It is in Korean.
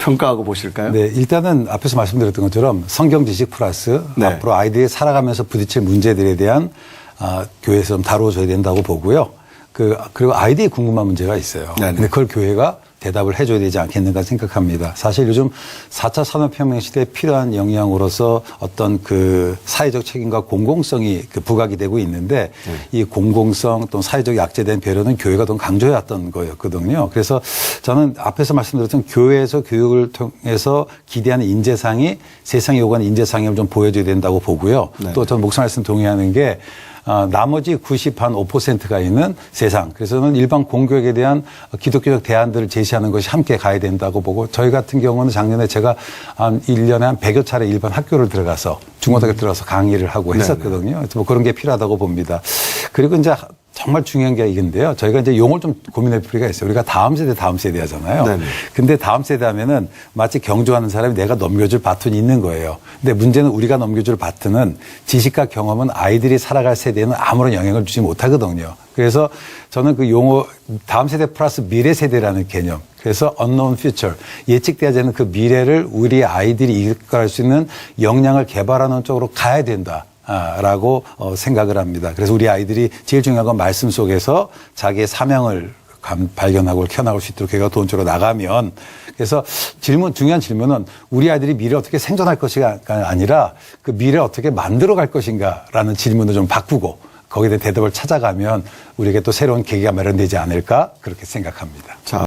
평가하고 보실까요? 네, 일단은 앞에서 말씀드렸던 것처럼 성경 지식 플러스 네. 앞으로 아이들이 살아가면서 부딪힐 문제들에 대한 아, 교회에서 좀 다루어줘야 된다고 보고요. 그 그리고 아이들이 궁금한 문제가 있어요. 네네. 근데 그걸 교회가 대답을 해줘야 되지 않겠는가 생각합니다. 사실 요즘 4차 산업혁명 시대에 필요한 역량으로서 어떤 그 사회적 책임과 공공성이 그 부각이 되고 있는데 네. 이 공공성 또 사회적 약재된 배려는 교회가 더 강조해 왔던 거였거든요. 그래서 저는 앞에서 말씀드렸던 교회에서 교육을 통해서 기대하는 인재상이 세상에 요구하는 인재상을 좀 보여줘야 된다고 보고요. 네. 또 저는 목사 말씀 동의하는 게 어, 나머지 90한 5%가 있는 세상. 그래서 저는 일반 공교육에 대한 기독교적 대안들을 제시하는 것이 함께 가야 된다고 보고 저희 같은 경우는 작년에 제가 한 1년에 한 100여 차례 일반 학교를 들어가서 중고등학교 들어가서 강의를 하고 네네. 했었거든요. 그래서 뭐 그런 게 필요하다고 봅니다. 그리고 이제 정말 중요한 게 이건데요. 저희가 이제 용어를 좀 고민할 필요가 있어요. 우리가 다음 세대, 다음 세대 하잖아요. 네네. 근데 다음 세대 하면은 마치 경주하는 사람이 내가 넘겨줄 바톤이 있는 거예요. 근데 문제는 우리가 넘겨줄 바톤은 지식과 경험은 아이들이 살아갈 세대에는 아무런 영향을 주지 못하거든요. 그래서 저는 그 용어 다음 세대 플러스 미래 세대라는 개념. 그래서 unknown future 예측되지 않은 그 미래를 우리 아이들이 이끌어갈 수 있는 역량을 개발하는 쪽으로 가야 된다. 아, 라고 어, 생각을 합니다. 그래서 우리 아이들이 제일 중요한 건 말씀 속에서 자기의 사명을 감- 발견하고 켜나갈 수 있도록 걔가 돈주로 나가면 그래서 질문 중요한 질문은 우리 아이들이 미래 어떻게 생존할 것이가 아니라 그 미래 어떻게 만들어 갈 것인가라는 질문을 좀 바꾸고 거기에 대한 대답을 찾아가면 우리에게 또 새로운 계기가 마련되지 않을까 그렇게 생각합니다. 자,